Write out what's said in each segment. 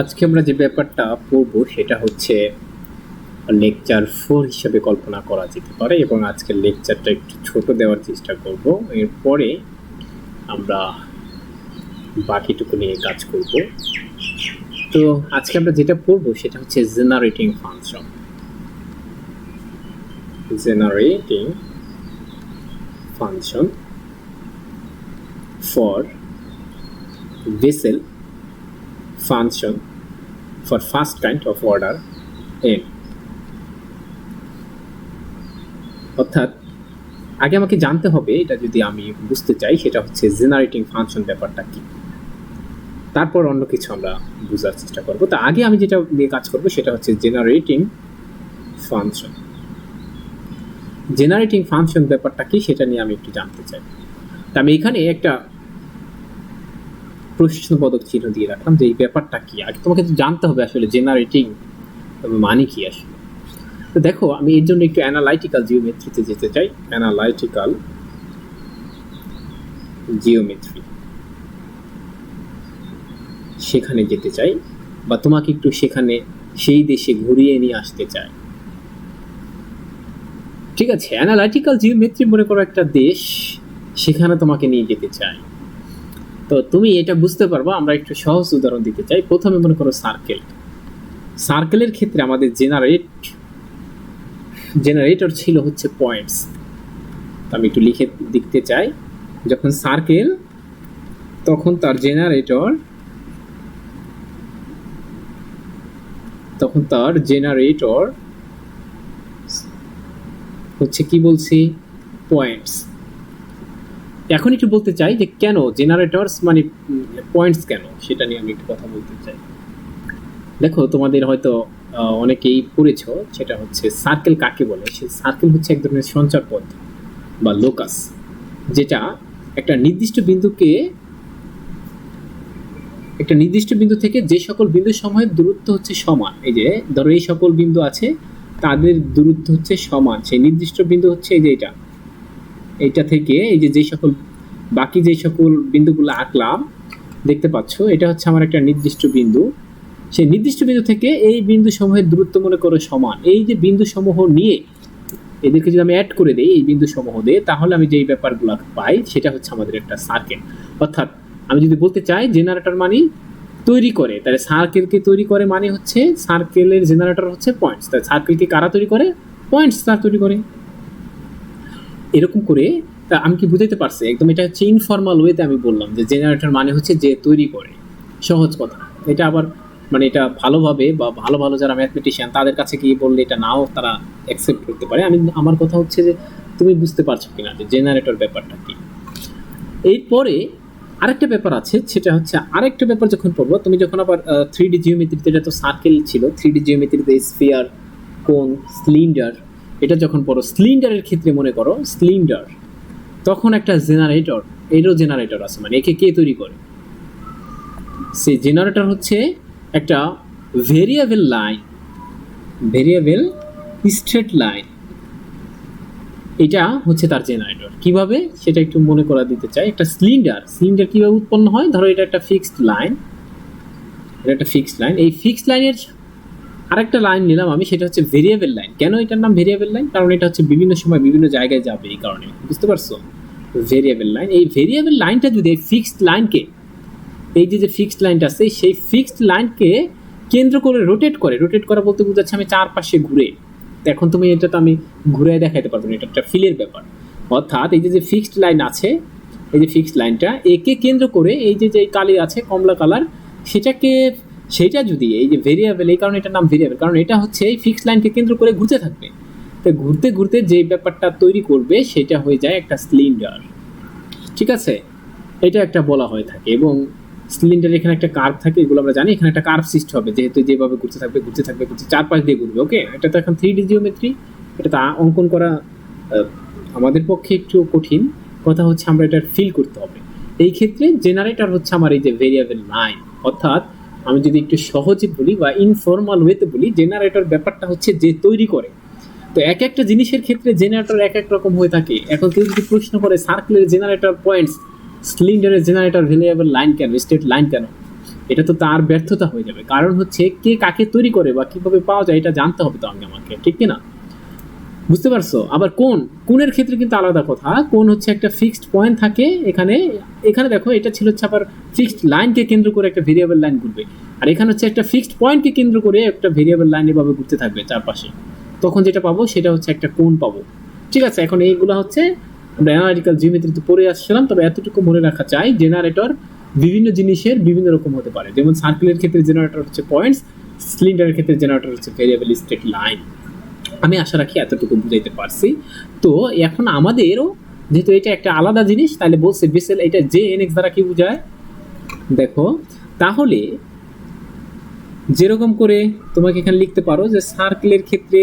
আজকে আমরা যে ব্যাপারটা পড়ব সেটা হচ্ছে লেকচার ফোর হিসেবে কল্পনা করা যেতে পারে এবং আজকের লেকচারটা একটু ছোট দেওয়ার চেষ্টা করব। এরপরে আমরা বাকিটুকু নিয়ে কাজ করব। তো আজকে আমরা যেটা পড়ব সেটা হচ্ছে generating function generating function for vessel function for first kind of order n অর্থাৎ, আগে আমাকে জানতে হবে, এটা যদি আমি বুঝতে চাই, সেটা হচ্ছে জেনারেটিং ফাংশন ব্যাপারটা কি। তারপর অন্য কিছু আমরা বোঝার চেষ্টা করব। তো আগে আমি যেটা নিয়ে কাজ করব, সেটা হচ্ছে জেনারেটিং ফাংশন জেনারেটিং ফাংশন ব্যাপারটা কি, সেটা নিয়ে আমি একটু জানতে চাই। তা আমি এখানে একটা প্রশ্নবোধক চিহ্ন দিয়ে রাখলাম যে এই ব্যাপারটা কি? আগে তোমাকে তো জানতে হবে আসলে জেনারেটিং মানে কি আসলে। তো দেখো, আমি এর জন্য একটু অ্যানালাইটিক্যাল জিওমেট্রিতে যেতে চাই। অ্যানালাইটিক্যাল জিওমেট্রি সেখানে যেতে চাই বা তোমাকে একটু সেখানে সেই দেশে ঘুরিয়ে নিয়ে আসতে চাই। ঠিক আছে অ্যানালাইটিক্যাল জিওমেট্রি মনে করো একটা দেশ, সেখানে তোমাকে নিয়ে যেতে চাই। তো তুমি এটা বুঝতে পারব, আমরা একটু সহজ উদাহরণ দিতে চাই। প্রথমে মনে করো সার্কেল সার্কেলের ক্ষেত্রে আমাদের জেনারেট জেনারেটর ছিল হচ্ছে পয়েন্টস আমি একটু লিখে দেখতে চাই। যখন সার্কেল তখন তার জেনারেটর তখন তার জেনারেটর হচ্ছে কি বলছি? পয়েন্টস এখন একটু বলতে চাই যে কেন জেনারেটরস মানে পয়েন্টস কেন? সেটা নিয়ে আমি একটু কথা বলতে চাই। দেখো, তোমাদের হয়তো অনেকেই পড়েছ, সেটা হচ্ছে সার্কেল কাকে বলে? সে সার্কেল হচ্ছে এক ধরনের সঞ্চার পথ বা লোকাস যেটা একটা নির্দিষ্ট বিন্দুকে, একটা নির্দিষ্ট বিন্দু থেকে যে সকল বিন্দু সময়ের দূরত্ব হচ্ছে সমান। এই যে, ধরো এই সকল বিন্দু আছে, তাদের দূরত্ব হচ্ছে সমান। সেই নির্দিষ্ট বিন্দু হচ্ছে এই যে এটা। এইটা থেকে এই যে যে সকল, বাকি যে সকল বিন্দুগুলো আঁকলাম, দেখতে পাচ্ছ, এটা হচ্ছে আমার একটা নির্দিষ্ট বিন্দু। সেই নির্দিষ্ট বিন্দু থেকে এই বিন্দু সমূহের দূরত্ব মনে করো সমান। এই যে বিন্দু সমূহ নিয়ে এদেরকে যদি আমি অ্যাড করে দিই, এই বিন্দু সমূহ দিয়ে, তাহলে আমি যেই ব্যাপারগুলো পাই, সেটা হচ্ছে আমাদের একটা সার্কেল অর্থাৎ আমি যদি বলতে চাই জেনারেটর মানে তৈরি করে, তাহলে সার্কেলকে তৈরি করে মানে হচ্ছে সার্কেলের জেনারেটর হচ্ছে পয়েন্টস তাহলে সার্কেলকে কারা তৈরি করে? পয়েন্টস তারা তৈরি করে। এরকম করে আমি কি বুঝাইতে পারছি? একদম এটা হচ্ছে ইনফর্মাল ওয়েতে আমি বললাম যে জেনারেটর মানে হচ্ছে যে তৈরি করে। সহজ কথা। এটা আবার মানে এটা ভালোভাবে বা ভালো ভালো যারা ম্যাথমেটিশিয়ান তাদের কাছে গিয়ে বললে এটা নাও তারা অ্যাকসেপ্ট করতে পারে। আমি, আমার কথা হচ্ছে যে তুমি বুঝতে পারছ কিনা যে জেনারেটর ব্যাপারটা কি? এরপরে আরেকটা ব্যাপার আছে, সেটা হচ্ছে আরেকটা ব্যাপার যখন পড়ব, তুমি যখন আবার থ্রি ডি জিওমেট্রিতে এটা তো সার্কেল ছিল থ্রি ডি জিওমেট্রিতে স্ফিয়ার কোন সিলিন্ডার এটা যখন পড়ো সিলিন্ডারের ক্ষেত্রে মনে করো সিলিন্ডার তখন একটা জেনারেটর এরও জেনারেটর আছে মানে একে কে তৈরি করে? সেই জেনারেটর হচ্ছে একটা variable line variable straight line এটা হচ্ছে তার জেনারেটর কীভাবে? সেটা একটু মনে করা দিতে চাই। একটা সিলিন্ডার সিলিন্ডার কীভাবে উৎপন্ন হয়? ধরো এটা একটা ফিক্সড লাইন এটা একটা ফিক্সড লাইন এই ফিক্সড লাইনের আরেকটা লাইন নিলাম আমি, সেটা হচ্ছে ভেরিয়েবল লাইন কেন এটার নাম ভেরিয়েবল লাইন কারণ এটা হচ্ছে বিভিন্ন সময় বিভিন্ন জায়গায় যাবে এই কারণে। বুঝতে পারছ? ভেরিয়েবল লাইন এই ভেরিয়েবল লাইনটা যদি ফিক্সড লাইনকে এই যে যে ফিক্সড লাইনটা আছে, সেই ফিক্সড লাইনকে কেন্দ্র করে রোটেট করে। রোটেট করা বলতে বোঝাচ্ছে আমি চারপাশে ঘুরে। এখন তুমি এটা তো আমি ঘুরে দেখাতে পারব না, এটা একটা ফিলের ব্যাপার। অর্থাৎ এই যে যে ফিক্সড লাইন আছে, এই যে ফিক্সড লাইনটা একে কেন্দ্র করে এই যে যে কালি আছে, কমলা কালার সেটাকে সেটা যদি এই যে ভেরিয়েবল এই কারণে এটার নাম ভেরিয়েবল কারণ এটা হচ্ছে এই ফিক্সড লাইনকে কেন্দ্র করে ঘুরতে থাকবে। তো ঘুরতে ঘুরতে যে ব্যাপারটা তৈরি করবে, সেটা হয়ে যায় একটা সিলিন্ডার ঠিক আছে? এটা একটা বলা হয়ে থাকে এবং সিলিন্ডার এখানে একটা কার্ভ থাকে, এগুলো আমরা জানি, এখানে একটা কার্ভ সৃষ্টি হবে। যেহেতু যেভাবে ঘুরতে থাকবে ঘুরতে থাকবে, ঘুরতে চারপাশ দিয়ে ঘুরবে ওকে এটা তো এখন থ্রি ডি জিওমেট্রি এটা তো অঙ্কন করা আমাদের পক্ষে একটু কঠিন। কথা হচ্ছে আমরা এটা ফিল করতে হবে। এই ক্ষেত্রে জেনারেটর হচ্ছে আমার এই যে ভেরিয়েবল লাইন অর্থাৎ আমি যদি একটু সহজে বলি বা ইনফর্মাল ওয়েতে বলি জেনারেটর ব্যাপারটা হচ্ছে যে তৈরি করে। তো এক একটা জিনিসের ক্ষেত্রে জেনারেটর এক এক রকম হয়ে থাকে। এখন কেউ যদি প্রশ্ন করে সার্কেলের জেনারেটর পয়েন্টস সিলিন্ডারের জেনারেটর ভেরিয়েবল লাইন কেন স্টেট লাইন কেন? এটা তো তার ব্যর্থতা হয়ে যাবে। কারণ হচ্ছে কে কাকে তৈরি করে বা কীভাবে পাওয়া যায় এটা জানতে হবে তো আগে আমাকে, ঠিক কি না? বুঝতে পারছ? আবার কোন? কোনের ক্ষেত্রে কিন্তু আলাদা কথা। কোন হচ্ছে একটা ফিক্সড পয়েন্ট থাকে এখানে। এখানে দেখো, এটা ছিল হচ্ছে আবার ফিক্সড লাইনকে কেন্দ্র করে একটা ভেরিয়েবল লাইন ঘুরবে। আর এখানে হচ্ছে একটা ফিক্সড পয়েন্টকে কেন্দ্র করে একটা ভেরিয়েবল লাইন এভাবে ঘুরতে থাকবে চারপাশে। তখন যেটা পাবো, সেটা হচ্ছে একটা কোণ পাবো। ঠিক আছে, এখন এইগুলো হচ্ছে আমরা অ্যানালিটিক্যাল জিওমেট্রিতে পড়ে আসছিলাম, তবে এতটুকু মনে রাখা চাই জেনারেটর বিভিন্ন জিনিসের বিভিন্ন রকম হতে পারে। যেমন সার্কেলের ক্ষেত্রে জেনারেটর হচ্ছে পয়েন্টস সিলিন্ডারের ক্ষেত্রে জেনারেটর হচ্ছে ভেরিয়েবল স্টেট লাইন আমি আশা রাখি এতটুকু বুঝাইতে পারছি। তো এখন আমাদেরও যেহেতু এটা একটা আলাদা জিনিস, তাহলে বলছে বেসেল এটা জে এন এক্স দ্বারা কি বোঝায়? দেখো, তাহলে যেরকম করে তোমাকে এখানে লিখতে পারো যে সার্কেলের ক্ষেত্রে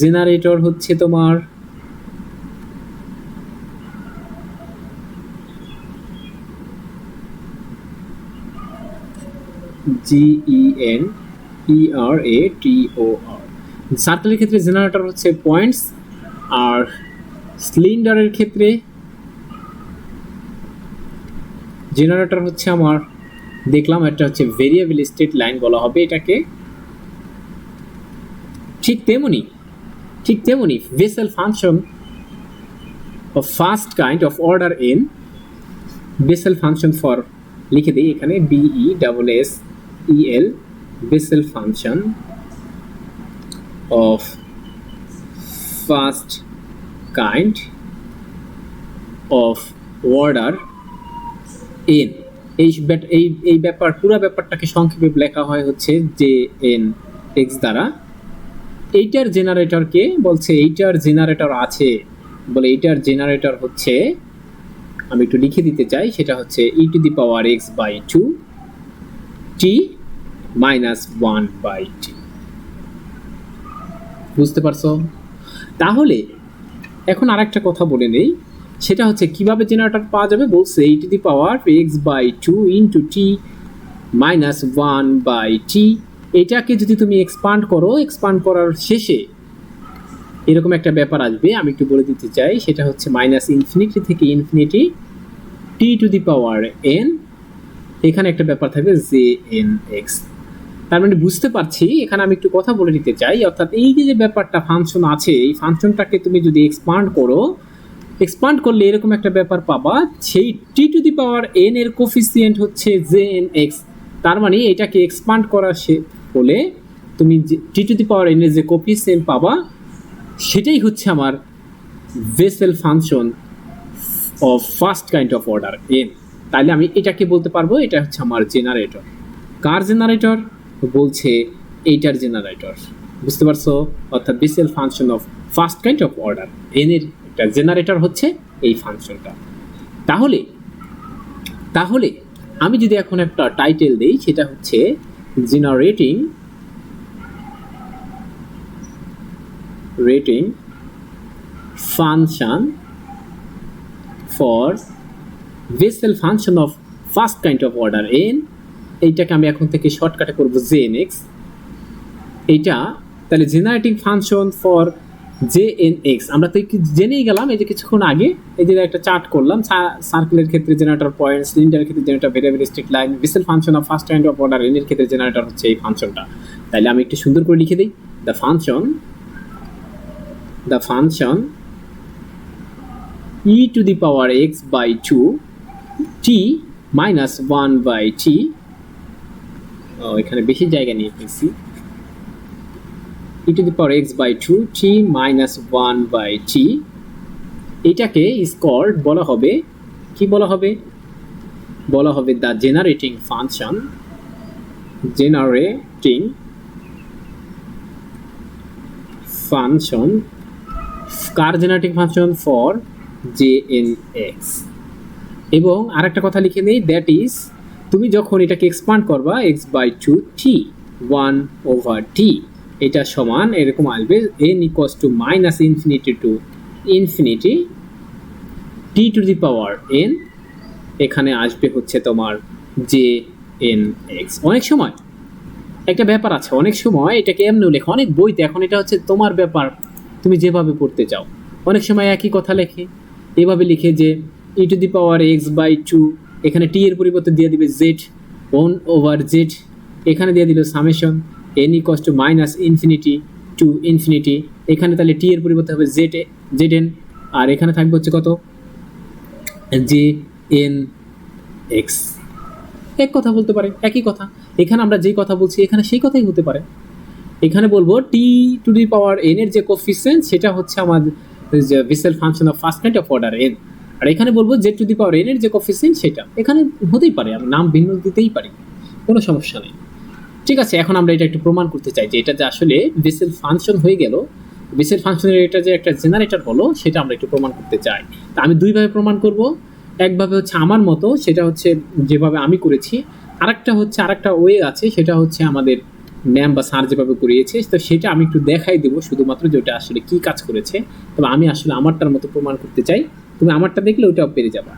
জেনারেটর হচ্ছে তোমার জি ই এন ই আর এ টি ও আর সার্কেলের ক্ষেত্রে জেনারেটর হচ্ছে পয়েন্টস আর সিলিন্ডারের ক্ষেত্রে জেনারেটর হচ্ছে আমার, দেখলাম একটা হচ্ছে ভেরিয়েবল স্টেট লাইন বলা হবে এটাকে। ঠিক তেমনি ঠিক তেমনি Bessel function of first kind of order n Bessel function for লিখে দিই এখানে B E double S E L Bessel function of first kind of order n এই এই এই ব্যাপার পুরো ব্যাপারটাকে সংক্ষেপে লেখা হয় হচ্ছে যে এন এক্স দ্বারা। এইটার জেনারেটরকে বলছে, এইটার জেনারেটর আছে বলে এইটার জেনারেটর হচ্ছে, আমি একটু লিখে দিতে চাই, সেটা হচ্ছে e to the power x by two t minus one by t বুঝতে পারছ? তাহলে, এখন আর একটা কথা বলে নেই। সেটা হচ্ছে, কীভাবে জেনারেটর পাওয়া যাবে? বলছে e to the power x by two into t minus one by t এটাকে যদি তুমি এক্সপান্ড করো এক্সপান্ড করার শেষে এরকম একটা ব্যাপার আসবে। আমি একটু বলে দিতে চাই, সেটা হচ্ছে মাইনাস ইনফিনিটি থেকে infinity t to the power n এখানে একটা ব্যাপার থাকবে জে এন এক্স তার মানে বুঝতে পারছি, এখানে আমি একটু কথা বলে দিতে চাই। অর্থাৎ এই যে যে ব্যাপারটা ফাংশন আছে, এই ফাংশনটাকে তুমি যদি এক্সপান্ড করো এক্সপান্ড করলে এরকম একটা ব্যাপার পাবা, সেই t to the power n এর কোফিসিয়েন্ট হচ্ছে জে এন এক্স তার মানে এটাকে এক্সপান্ড করা সে, হলে তুমি যে টি টু দি পাওয়ার এন এর যে কোফিসিয়েন্ট পাবা, সেটাই হচ্ছে আমার Bessel function of first kind of order n তাহলে আমি এটাকে বলতে পারব, এটা হচ্ছে আমার জেনারেটর কার জেনারেটর বলছে এইটার জেনারেটর বুঝতে পারছ? অর্থাৎ Bessel function of first kind of order n এর একটা জেনারেটর হচ্ছে এই ফাংশনটা তাহলে তাহলে আমি যদি এখন একটা টাইটেল দেই, সেটা হচ্ছে generating rating function for Bessel function of first kind of order n এইটাকে আমি এখন থেকে শর্টকাটে করব জে এন এক্স এইটা, তাহলে generating function for J n x আমরা তো জেনেই গেলাম, এই যে কিছুক্ষণ আগে, এই যে একটা চার্ট করলাম সার্কেলের ক্ষেত্রে জেনারেটর পয়েন্ট সিলিন্ডারের ক্ষেত্রে generator variable streak line Bessel function of first kind of order n এর ক্ষেত্রে জেনারেটর হচ্ছে এই ফাংশনটা তাহলে আমি একটু সুন্দর করে লিখে দিই। The function the function e to the power x by 2 t minus 1 by t ও এখানে বেশি জায়গা নিয়ে ফেলছি e to the power x by 2 t minus 1 by t এটাকে is বলা হবে, কি বলা হবে? বলা হবে the generating function generating function car generating function for J n x এবং আরেকটা কথা লিখে নেই দ্যাট ইজ তুমি যখন এটাকে এক্সপান্ড করবা x by two t one over t এটা সমান এরকম আসবে n equals to minus infinity to infinity t to the power n এখানে আসবে হচ্ছে তোমার জে এন এক্স অনেক সময়, একটা ব্যাপার আছে, অনেক সময় এটাকে এমনিও লেখা, অনেক বইতে এখন এটা হচ্ছে তোমার ব্যাপার, তুমি যেভাবে পড়তে চাও। অনেক সময় একই কথা লেখে, এভাবে লিখে যে e to the power x by two এখানে টি এর পরিবর্তে দিয়ে দিবে জেড ওয়ান ওভার জেড এখানে দিয়ে দিল summation n equals to minus infinity to infinity এখানে তাহলে টি এর পরিবর্তে হবে জেড জেড এন আর এখানে থাকবে হচ্ছে কত? জে এন এক্স এক কথা বলতে পারে, একই কথা। এখানে আমরা যেই কথা বলছি, এখানে সেই কথাই হতে পারে। এখানে বলব টি টু দি পাওয়ার এন এর যে কোফিসিয়েন্ট সেটা হচ্ছে আমাদের যে Bessel function of first night of order n আর এখানে বলব z to the power n এর যে কোফিসিয়েন্ট সেটা, এখানে হতেই পারে আমি নাম ভিন্ন দিতেই পারি, কোনো সমস্যা নেই। ঠিক আছে, এখন আমরা এটা একটু প্রমাণ করতে চাই যে এটা যে আসলে বেসেল ফাংশন হয়ে গেল বেসেল ফাংশনের এটা যে একটা জেনারেটর হলো, সেটা আমরা একটু প্রমাণ করতে চাই। তা আমি দুইভাবে প্রমাণ করব, একভাবে হচ্ছে আমার মতো, সেটা হচ্ছে যেভাবে আমি করেছি, আরেকটা হচ্ছে আরেকটা ওয়ে আছে, সেটা হচ্ছে আমাদের ম্যাম বা স্যার যেভাবে করিয়েছে, তো সেটা আমি একটু দেখাই দেবো, শুধুমাত্র যে ওটা আসলে কী কাজ করেছে। তবে আমি আসলে আমারটার মতো প্রমাণ করতে চাই। তুমি আমারটা দেখলে ওটাও পেরে যাবা।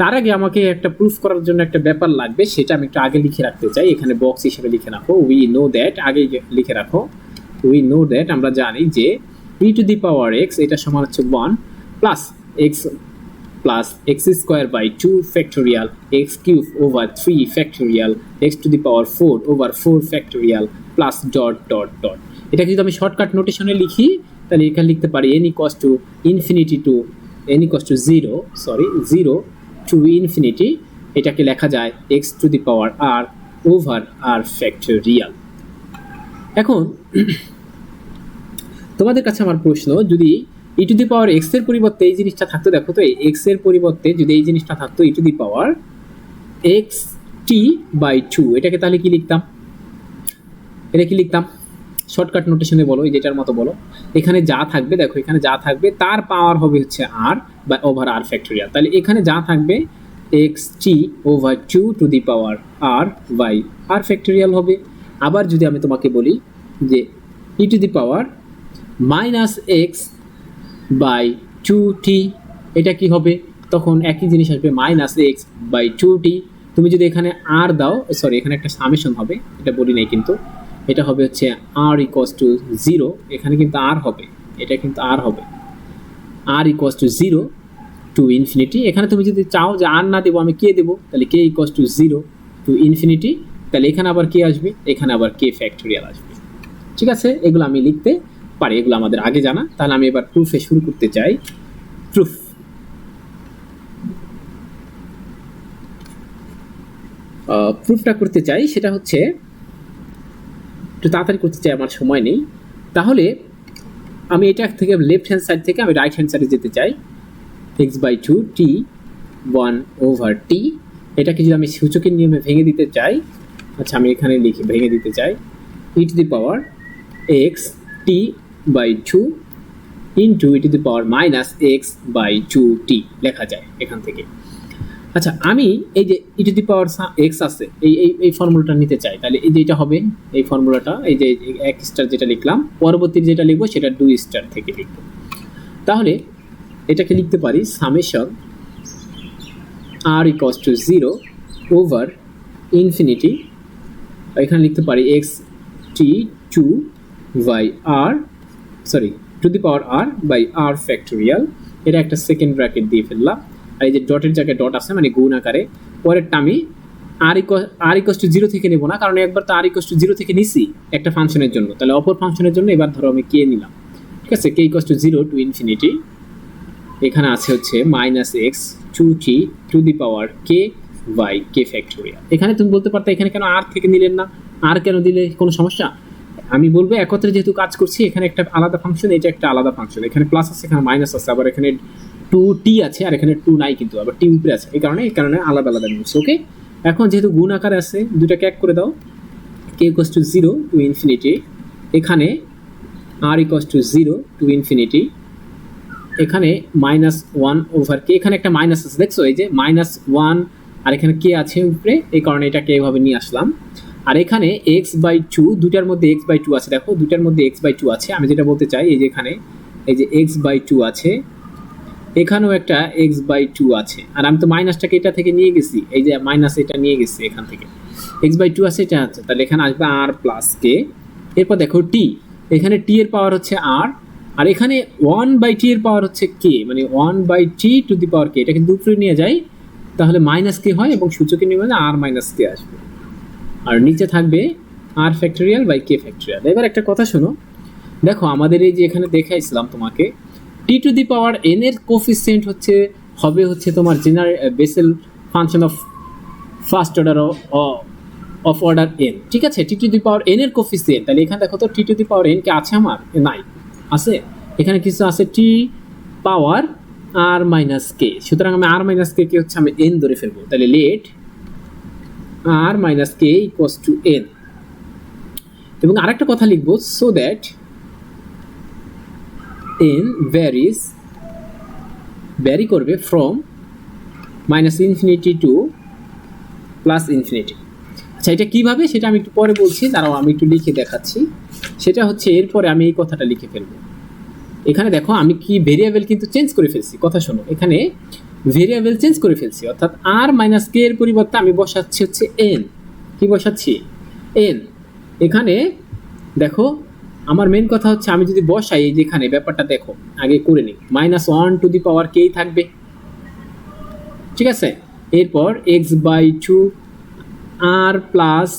তার আগে আমাকে একটা প্রুফ করার জন্য একটা ব্যাপার লাগবে, সেটা আমি একটু আগে লিখে রাখতে চাই। এখানে বক্স হিসেবে লিখে রাখো উই নো দ্যাট আগে লিখে রাখো উই নো দ্যাট আমরা জানি যে e to the power x এটা সমান হচ্ছে one plus x plus x square by two factorial x cube over three factorial x to the power four over four factorial plus dot dot dot এটা যদি আমি shortcut নোটেশনে লিখি, তাহলে এখানে লিখতে পারি n equals to infinity to n equals to zero sorry zero to infinity এটাকে লেখা যায় x to the power r over r factorial এখন, তোমাদের কাছে আমার প্রশ্ন, যদি ই টু দি পাওয়ার এক্সের পরিবর্তে এই জিনিসটা থাকতো, দেখো তো এক্সের পরিবর্তে যদি এই জিনিসটা থাকতো e to the power x t by two এটাকে তাহলে কি লিখতাম? এটা কি লিখতাম? শর্টকাট নোটেশনে বলো যেটার মতো বলো, এখানে যা থাকবে, দেখো, এখানে যা থাকবে, তার পাওয়ার হবে হচ্ছে আর বা ওভার আর ফ্যাক্টোরিয়াল তাহলে এখানে যা থাকবে x t over two to the power r by r factorial হবে। আবার যদি আমি তোমাকে বলি যে e to the power minus x by two t এটা কি হবে? তখন একই জিনিস আসবে minus x by two t তুমি যদি এখানে আর দাও সরি এখানে একটা সামেশন হবে, এটা বলি নাই কিন্তু। এটা হবে হচ্ছে আর ইকোয়াস টু জিরো এখানে কিন্তু আর হবে, এটা কিন্তু আর হবে। R equals to zero to infinity এখানে তুমি যদি চাও যে আর না দেবো, আমি কে দেবো, তাহলে k equals to zero to infinity তাহলে এখানে আবার কে আসবে, এখানে আবার কে ফ্যাক্টোরিয়াল আসবে। ঠিক আছে? এগুলো আমি লিখতে পারি, এগুলো আমাদের আগে জানা। তাহলে আমি এবার প্রুফে শুরু করতে চাই। প্রুফ প্রুফটা করতে চাই, সেটা হচ্ছে একটু তাড়াতাড়ি করতে চাই, আমার সময় নেই। তাহলে আমি এটা থেকে লেফট হ্যান্ড সাইড থেকে আমি রাইট হ্যান্ড সাইডে যেতে চাই। X by two t one over t এটাকে যদি আমি সূচকের নিয়মে ভেঙে দিতে চাই আচ্ছা আমি এখানে লিখে, ভেঙে দিতে চাই। E to the power x t by two into e to the power minus x by two t লেখা যায় এখান থেকে। আচ্ছা আমি এই যে e to the power x আছে, এই এই এই ফর্মুলাটা নিতে চাই, তাহলে এই যে এটা হবে, এই ফর্মুলাটা এই যে এক স্টার যেটা লিখলাম, পরবর্তী যেটা লিখব সেটা দুই স্টার থেকে লিখব। তাহলে এটাকে লিখতে পারি summation r equals to zero over infinity এখানে লিখতে পারি x t two by r sorry to the power r by r factorial এটা একটা সেকেন্ড ব্র্যাকেট দিয়ে ফেললাম। আর এই যে ডটের জায়গায় ডট আছে মানে গুণ আকারে, পরেরটা আমি r echo r equals to zero থেকে নেব না, কারণ একবার তো আর ইকস টু জিরো থেকে নিছি একটা ফাংশনের জন্য। তাহলে অপর ফাংশনের জন্য এবার ধরো আমি কে নিলাম। ঠিক আছে? K equals to zero to infinity এখানে আছে হচ্ছে minus x two t to the power k by k factorial এখানে তুমি বলতে পারতো এখানে কেন আর থেকে নিলেন না? আর কেন দিলে? কোনো সমস্যা? আমি বলব একত্রে যেহেতু কাজ করছি, এখানে একটা আলাদা ফাংশন এটা একটা আলাদা ফাংশন এখানে প্লাস আছে, এখানে মাইনাস আছে, আবার এখানে টু টি আছে আর এখানে টু নাই কিন্তু, আবার টি উপরে আছে এই কারণে এই কারণে আলাদা আলাদা নিচ্ছি ওকে এখন যেহেতু গুণ আকারে আছে দুটাকে এক করে দাও k equals to zero to infinity এখানে r equals to zero to infinity এখানে মাইনাস ওয়ান ওভার কে এখানে একটা মাইনাস আছে, দেখছ? এই যে মাইনাস ওয়ান আর এখানে কে আছে উপরে, এই কারণে এটাকে এভাবে নিয়ে আসলাম। আর এখানে এক্স বাই টু দুটার মধ্যে এক্স বাই টু আছে, দেখো দুটার মধ্যে এক্স বাই টু আছে। আমি যেটা বলতে চাই, এই যে এখানে, এই যে এক্স বাই টু আছে এখানেও একটা এক্স বাই টু আছে। আর আমি তো মাইনাসটাকে এটা থেকে নিয়ে গেছি। এই যে মাইনাস এটা নিয়ে গেছি এখান থেকে। এক্স বাই টু আছে, এটা আছে। তাহলে এখানে আসবে আর প্লাস কে এরপর দেখো টি এখানে টি এর পাওয়ার হচ্ছে আর আর এখানে ওয়ান বাই টি এর পাওয়ার হচ্ছে কে মানে one by t to the power k এটা কিন্তু নিয়ে যায় তাহলে মাইনাস কে হয় এবং সূচকের নিয়মে আর মাইনাস কে আসবে। আর নিচে থাকবে r factorial by k factorial এবার একটা কথা শোনো। দেখো, আমাদের এই যে এখানে দেখাইছিলাম তোমাকে t to the power n এর কোফিসিয়েন্ট হচ্ছে, হবে হচ্ছে তোমার general Bessel function of first order of order n ঠিক আছে? T to the power n এর কোফিসিয়েন্ট তাহলে এখানে দেখো তো টি two the power N K আছে আমার? নাই। আছে? এখানে কিছু আছে টি পাওয়ার আর মাইনাস কে সুতরাং আমি আর মাইনাস কে কে হচ্ছে আমি এন ধরে ফেলব। তাহলে let r minus k equals to n এবং আরেকটা কথা লিখব so that n varies vary করবে from minus infinity to plus infinity আচ্ছা এটা কীভাবে? সেটা আমি একটু পরে বলছি, দাঁড়াও, আমি একটু লিখে দেখাচ্ছি। সেটা হচ্ছে এরপরে আমি এই কথাটা লিখে ফেলব। এখানে দেখো, আমি কি ভেরিয়েবল কিন্তু চেঞ্জ করে ফেলছি? কথা শোনো, এখানে ভেরিয়েবল চেঞ্জ করে ফেলছি, অর্থাৎ আর মাইনাস কে এর পরিবর্তে আমি বসাচ্ছি হচ্ছে এন কি বসাচ্ছি? এন এখানে দেখো আমার মেন কথা হচ্ছে আমি যদি বসাই যেখানে, ব্যাপারটা দেখো, আগে করে নিই। Minus one to the power k থাকবে। ঠিক আছে? এরপর x by two r plus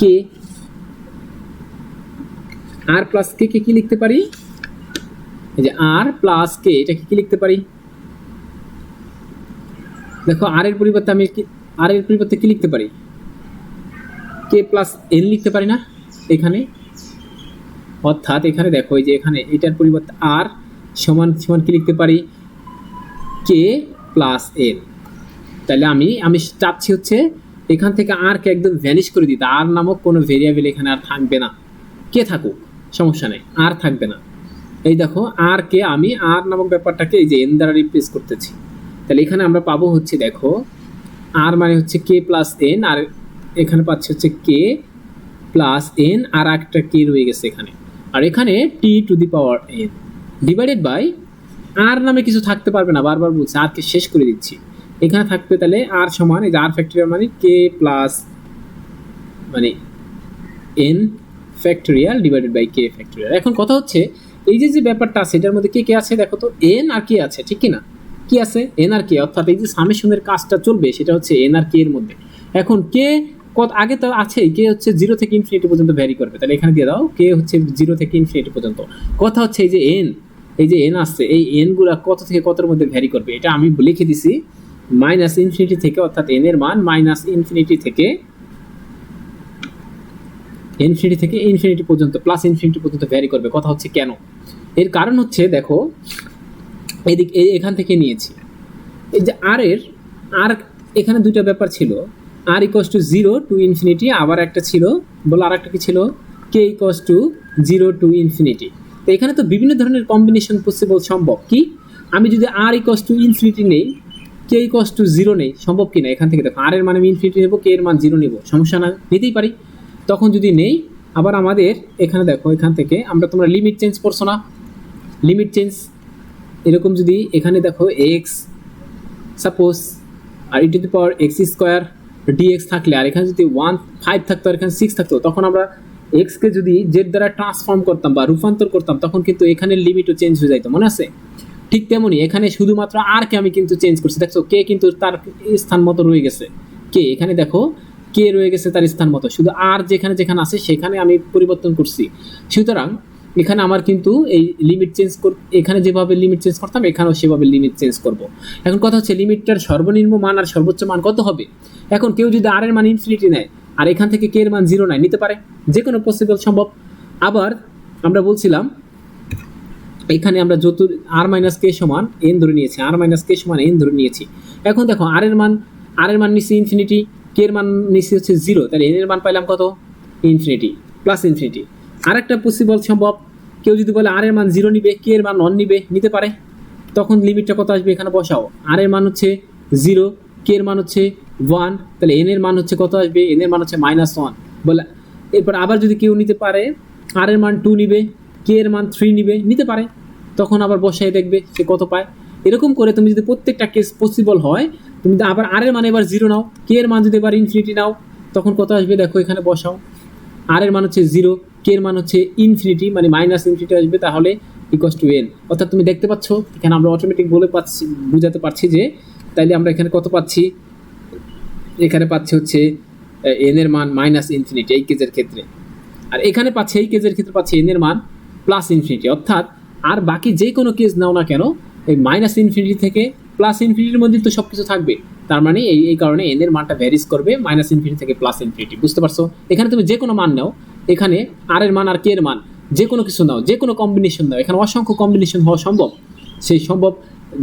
k r plus k k কি লিখতে পারি? এই যে আর প্লাস কে এটা কি লিখতে পারি? দেখো আর এর পরিবর্তে আমি আর এর পরিবর্তে কি লিখতে পারি? কে প্লাস এন লিখতে পারি না এখানে। অর্থাৎ এখানে দেখো, এই যে এখানে এটার পরিবর্তে আর সমান সমান কি লিখতে পারি? কে প্লাস এন তাহলে আমি আমি চাচ্ছি হচ্ছে এখান থেকে আর কে একদম ভ্যানিশ করে দিতে। আর নামক কোনো ভেরিয়েবল এখানে আর থাকবে না। কে থাকুক, সমস্যা নেই আর থাকবে না। এই দেখো আর কে আমি আর নামক ব্যাপারটাকে এই যে এন দ্বারা রিপ্লেস করতেছি। তাহলে এখানে আমরা পাবো হচ্ছে, দেখো আর মানে হচ্ছে কে প্লাস এন আর এখানে পাচ্ছি হচ্ছে কে প্লাস এন আর একটা কে রয়ে গেছে এখানে। আর এখানে t to the power n divided by r নামে কিছু থাকতে পারবে না, বারবার বলছে আরকে শেষ করে দিচ্ছি। এখানে থাকবে তাহলে আর সমান, এই যে আর ফ্যাক্টরিয়াল মানে কে প্লাস মানে n factorial divided by k factorial এখন কথা হচ্ছে, এই যে যে ব্যাপারটা আছে, এটার মধ্যে কে কে আছে দেখো তো? এন আর কে আছে, ঠিক কি না কি আছে এন আর কে অর্থাৎ এই যে সামেশনের কাজটা চলবে, সেটা হচ্ছে এন আর কে এর মধ্যে। এখন কে কত আগে তো আছেই কে হচ্ছে জিরো থেকে ইনফিনিটি পর্যন্ত ভ্যারি করবে। তাহলে এখানে দিয়ে দাও, কে হচ্ছে জিরো থেকে ইনফিনিটি পর্যন্ত। কথা হচ্ছে এই যে এন এই যে এন আসছে, এই এনগুলা কত থেকে কতর মধ্যে ভ্যারি করবে? এটা আমি লিখে দিছি মাইনাস ইনফিনিটি থেকে, অর্থাৎ এন এর মান মাইনাস ইনফিনিটি থেকে ইনফিনিটি থেকে ইনফিনিটি পর্যন্ত প্লাস ইনফিনিটি পর্যন্ত ভ্যারি করবে। কথা হচ্ছে কেন? এর কারণ হচ্ছে, দেখো, এদিক এখান থেকে নিয়েছি। এই যে আর এর আর এখানে দুইটা ব্যাপার ছিল। R equals to zero to infinity আবার একটা ছিল, বলো আর একটা কি ছিল? K equals to zero to infinity তো এখানে তো বিভিন্ন ধরনের কম্বিনেশন পসিবল সম্ভব কি? আমি যদি আর ইকোয়াস টু ইনফিনিটি নেই কে ইকোয়াস টু জিরো নেই, সম্ভব কি না? এখান থেকে দেখো আর এর মানে আমি ইনফিনিটি নেব কে এর মান জিরো নেব, সমস্যা না, নিতেই পারি। তখন যদি নেই, আবার আমাদের এখানে দেখো, এখান থেকে আমরা তোমরা লিমিট চেঞ্জ করছ না। লিমিট চেঞ্জ এরকম যদি এখানে দেখো x suppose r e to the power x square dx থাকলে আর এখানে যদি ওয়ান ফাইভ থাকতো, আর এখানে সিক্স থাকতো, তখন আমরা এক্সকে যদি জেড দ্বারা ট্রান্সফর্ম করতাম বা রূপান্তর করতাম, তখন কিন্তু এখানে লিমিটও চেঞ্জ হয়ে যাইতো, মনে আছে? ঠিক তেমনই, এখানে শুধুমাত্র আর কে আমি কিন্তু চেঞ্জ করছি, দেখছ কে কিন্তু তার স্থান মতো রয়ে গেছে। কে এখানে দেখো কে রয়ে গেছে তার স্থান মতো, শুধু আর যেখানে যেখানে আছে, সেখানে আমি পরিবর্তন করছি। সুতরাং এখানে আমার কিন্তু এই লিমিট চেঞ্জ কর, এখানে যেভাবে লিমিট চেঞ্জ করতাম, এখানেও সেভাবে লিমিট চেঞ্জ করব। এখন কথা হচ্ছে লিমিটটার সর্বনিম্ন মান আর সর্বোচ্চ মান কত হবে? এখন কেউ যদি আর এর মান ইনফিনিটি নেয়, আর এখান থেকে কে এর মান জিরো নেয়, নিতে পারে। যে কোনো পসিবল সম্ভব। আবার আমরা বলছিলাম, এখানে আমরা যত আর মাইনাস কে সমান এন ধরে নিয়েছি আর মাইনাস কে সমান এন ধরে নিয়েছি। এখন দেখো আর এর মান আর এর মান নিচ্ছি ইনফিনিটি কে এর মান নিচ্ছি হচ্ছে জিরো তাহলে এন এর মান পাইলাম কত? ইনফিনিটি প্লাস ইনফিনিটি আরেকটা পসিবল সম্ভব কেউ যদি বলে আর এর মান জিরো নিবে কে এর মান অন নিবে নিতে পারে তখন লিমিটটা কত আসবে এখানে বসাও আর এর মান হচ্ছে জিরো কে এর মান হচ্ছে ওয়ান তাহলে এন এর মান হচ্ছে কত আসবে এন এর মান হচ্ছে মাইনাস ওয়ান বলে এরপর আবার যদি কেউ নিতে পারে আর এর মান টু নিবে কে এর মান থ্রি নিবে নিতে পারে তখন আবার বসাই দেখবে সে কত পায় এরকম করে তুমি যদি প্রত্যেকটা কেস পসিবল হয় তুমি আবার আর এর মান এবার জিরো নাও কে এর মান যদি এবার ইনফিনিটি নাও তখন কত আসবে দেখো এখানে বসাও আর এর মান হচ্ছে জিরো কে এর মান হচ্ছে ইনফিনিটি মানে মাইনাস ইনফিনিটি আসবে তাহলে ইকোয়াস টু এন অর্থাৎ তুমি দেখতে পাচ্ছ, এখানে আমরা অটোমেটিক বলে পাচ্ছি, বুঝাতে পারছি যে, তাইলে আমরা এখানে কত পাচ্ছি? এখানে পাচ্ছি হচ্ছে এন এর মান মাইনাস ইনফিনিটি এই কেজের ক্ষেত্রে। আর এখানে পাচ্ছে, এই কেজের ক্ষেত্রে পাচ্ছে এন এর মান প্লাস ইনফিনিটি অর্থাৎ আর বাকি যে কোনো কেজ নাও না কেন, এই মাইনাস ইনফিনিটি থেকে প্লাস ইনফিনিটির মধ্যে তো সব কিছু থাকবে। তার মানে এই এই কারণে এন এর মানটা ভ্যারিজ করবে মাইনাস ইনফিনিটি থেকে প্লাস ইনফিনিটি বুঝতে পারছ? এখানে তুমি যে কোনো মান নাও, এখানে আর এর মান আর কে এর মান যে কোনো কিছু নাও যে কোনো কম্বিনেশন নাও, এখানে অসংখ্য কম্বিনেশন হওয়া সম্ভব। সেই সম্ভব,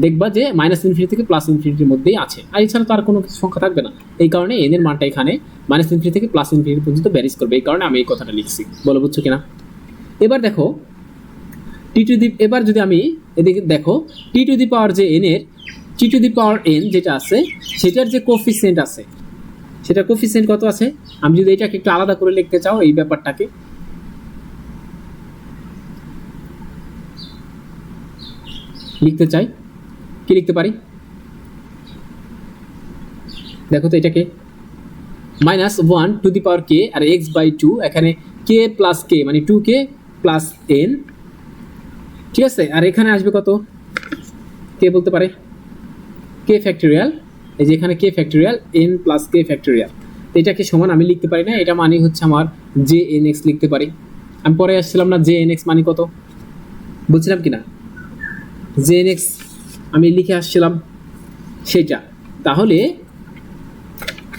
দেখবা যে মাইনাস ইনফিনিটি থেকে প্লাস ইনফিনিটির মধ্যেই আছে। আর এছাড়া তো আর কোনো সংখ্যা থাকবে না। এই কারণে এন এর মানটা এখানে মাইনাস ইনফিনিটি থেকে প্লাস ইনফিনিটি পর্যন্ত ভ্যারিজ করবে। এই কারণে আমি এই কথাটা লিখছি। বলো, বুঝছ কিনা? এবার দেখো টি টু দি এবার যদি আমি এদিকে দেখো টি টু দি পাওয়ার যে এন এর টি টু দি পাওয়ার এন যেটা আছে, সেটার যে কোফিসিয়েন্ট আছে সেটা কোফিসিয়েন্ট কত আছে? আমি যদি এটাকে একটু আলাদা করে লিখতে চাও, এই ব্যাপারটাকে। লিখতে চাই। কি লিখতে পারি? দেখো তো এটাকে। Minus one to the power k r x by two এখানে কে প্লাস কে মানে টু কে প্লাস এন ঠিক আছে? আর এখানে আসবে কত? কে বলতে পারে? কে ফ্যাক্টোরিয়াল এই যে এখানে k factorial n plus k factorial এটাকে সমান আমি লিখতে পারি না, এটা মানে হচ্ছে আমার জে এন এক্স লিখতে পারি। আমি পরে আসছিলাম না জে এন এক্স মানে কত? বলছিলাম কি না? জে এন এক্স আমি লিখে আসছিলাম সেটা। তাহলে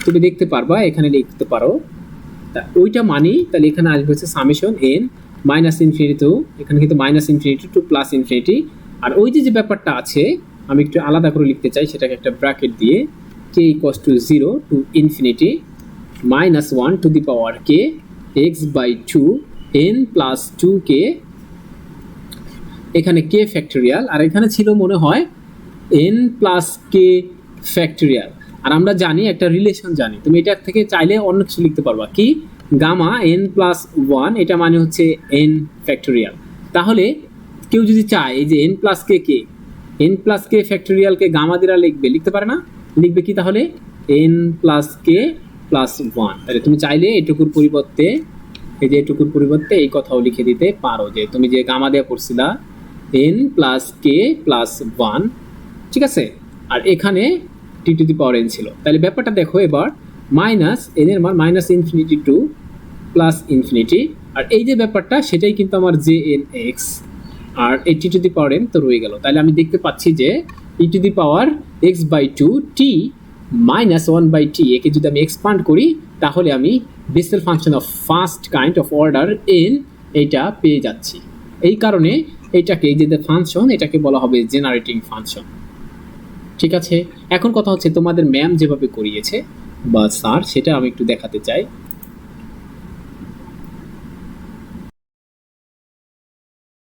তুমি দেখতে পারবা, এখানে লিখতে পারো, তা ওইটা মানি তাহলে এখানে আসবে হচ্ছে summation n minus infinity to এখানে কিন্তু minus infinity to plus infinity আর ওই যে যে ব্যাপারটা আছে আমি একটু আলাদা করে লিখতে চাই, সেটাকে একটা ব্র্যাকেট দিয়ে k equals to zero to infinity minus one to the power k x by two n plus two k এখানে কে ফ্যাক্টোরিয়াল আর এখানে ছিল মনে হয় এন প্লাস কে ফ্যাক্টোরিয়াল আর আমরা জানি, একটা রিলেশন জানি, তুমি এটা থেকে চাইলে অন্য কিছু লিখতে পারবা। কি? গামা এন প্লাস ওয়ান এটা মানে হচ্ছে এন ফ্যাক্টোরিয়াল তাহলে কেউ যদি চায় যে n plus k k n plus k ফ্যাক্টোরিয়ালকে gamma দিরা লিখবে, লিখতে পারে না? লিখবে কি তাহলে? N plus k plus one তাহলে তুমি চাইলে এটুকুর পরিবর্তে, এই যে এটুকুর পরিবর্তে এই কথাও লিখে দিতে পারো যে তুমি যে গামা দেওয়া পড়ছিলা n plus k plus one ঠিক আছে? আর এখানে t two the power N ছিল। তাহলে ব্যাপারটা দেখো এবার মাইনাস এন এর মান minus infinity to plus infinity আর এই যে ব্যাপারটা, সেটাই কিন্তু আমার জে এন এক্স আর এই টি দি পাওয়ার এন তো রয়ে গেল। তাহলে আমি দেখতে পাচ্ছি যে e to the power x by two t minus one by t একে যদি আমি এক্সপান্ড করি, তাহলে আমি Bessel function of first kind of order n এইটা পেয়ে যাচ্ছি। এই কারণে এটাকে এই যে ফাংশন এটাকে বলা হবে জেনারেটিং ফাংশন ঠিক আছে? এখন কথা হচ্ছে তোমাদের ম্যাম যেভাবে করিয়েছে, বা স্যার সেটা আমি একটু দেখাতে চাই।